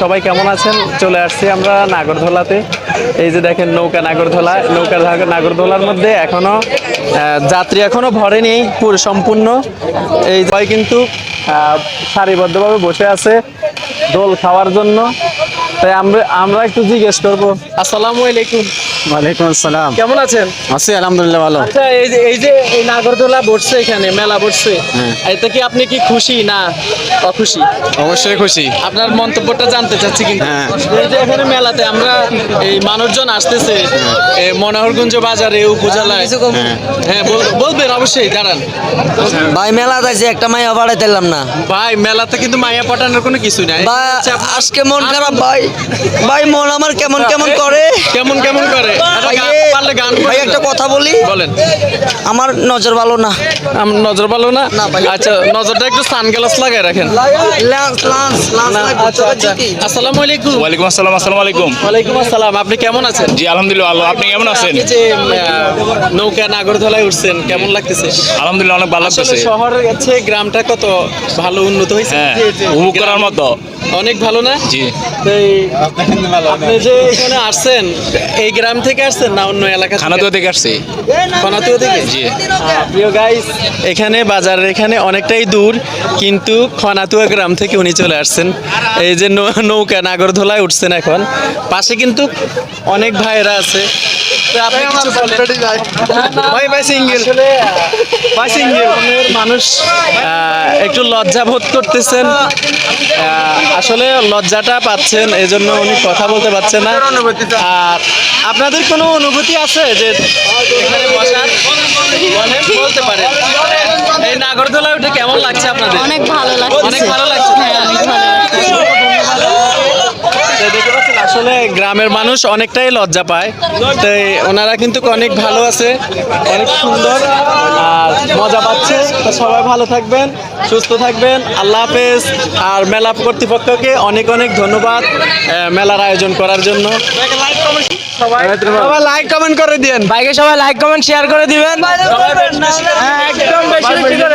সবাই কেমন আছেন? চলে আসছি আমরা নাগরদোলাতে। এই যে দেখেন নৌকা নাগরদোলা, নৌকা নাগরধোলার নাগরদোলার মধ্যে এখনও যাত্রী এখনও ভরেনি পুরো সম্পূর্ণ। এই সবাই কিন্তু সারিবদ্ধভাবে বসে আছে দোল খাওয়ার জন্য। তাই আমরা আমরা একটু জিজ্ঞেস করব। আসসালামু আলাইকুম। ওয়ালাইকুম আসসালাম। কেমন আছেন? আছি আলহামদুলিল্লাহ ভালো। আচ্ছা এই যে এই যে এই নাগরদোলা বসছে এখানে মেলা বসছে এতে কি আপনি কি খুশি না অখুশি? অবশ্যই খুশি। আপনার মন্তব্যটা জানতে চাচ্ছি কিন্তু। হ্যাঁ। এই যে এখানে মেলাতে আমরা এই মানুষজন আসতেছে মনোহরগঞ্জ বাজারে উপজেলায়। হ্যাঁ বল- বলবেন অবশ্যই দাঁড়ান। ভাই মেলা আছে একটা মাইয়া পাঠাইতেলাম না। ভাই মেলাতে কিন্তু মায়া পাঠানোর কোনো কিছু নাই। আচ্ছা, আজকে মন খারাপ ভাই। ভাই মন আমার কেমন কেমন করে? কেমন কেমন করে? গান ভাই একটা কথা বলি? বলেন। আমার নজর ভালো না। আমার নজর ভালো না? আচ্ছা নজরটা একটু সানগ্লাস লাগাই রাখেন। আচ্ছা আচ্ছা। আসসালামু আলাইকুম। ওয়ালাইকুম আসসালাম আসসালামু আলাইকুম। ওয়ালাইকুম আসসালাম আপনি কেমন আছেন? জি আলহামদুলিল্লাহ ভালো। আপনি কেমন আছেন? যে নৌকা নাগরদোলায় উঠছেন কেমন লাগতেছে? আলহামদুলিল্লাহ অনেক ভালো লাগতেছে। শহর হচ্ছে গ্রামটা কত ভালো উন্নত হয়েছে। হ্যাঁ মতো। অনেক ভালো না? জি। এই- আপনি যে এখানে আসছেন এই গ্রাম থেকে আসছেন না অন্য এলাকা খানাতুয়া থেকে আসছি। খনাতুয়া থেকে? জি। প্রিয় গাইস এখানে বাজারের এখানে অনেকটাই দূর কিন্তু খনাতুয়া গ্রাম থেকে উনি চলে আসছেন। এই যে নৌ- নৌকা নাগরদোলায় উঠছেন এখন। পাশে কিন্তু অনেক ভাইয়েরা আছে। তো আপনি কিছু বলেন। ভাই ভাই সিঙ্গেল ভাই সিঙ্গেল মানুষ একটু লজ্জা বোধ করতেছেন। আসলে লজ্জাটা পাচ্ছেন এই জন্য উনি কথা বলতে পারছেন না। আর আপনাদের কোনো অনুভূতি আছে যে এখানে বসার? বলতে পারেন। এই নাগরদোলায় উঠে কেমন লাগছে আপনাদের? অনেক ভালো লাগছে। অনেক ভালো লাগছে। হ্যাঁ অনেক ভালো লাগছে। আসলে গ্রামের মানুষ অনেকটাই লজ্জা পায় তো ওনারা কিন্তু অনেক ভালো আছে অনেক সুন্দর আর মজা পাচ্ছে তো সবাই ভালো থাকবেন সুস্থ থাকবেন আল্লাহ হাফেজ আর মেলা কর্তৃপক্ষকে অনেক অনেক ধন্যবাদ মেলার আয়োজন করার জন্য সবাই সবাই লাইক কমেন্ট করে দিয়েন ভাইকে সবাই লাইক কমেন্ট শেয়ার করে দিবেন হ্যাঁ, একদম বেশি বেশি করে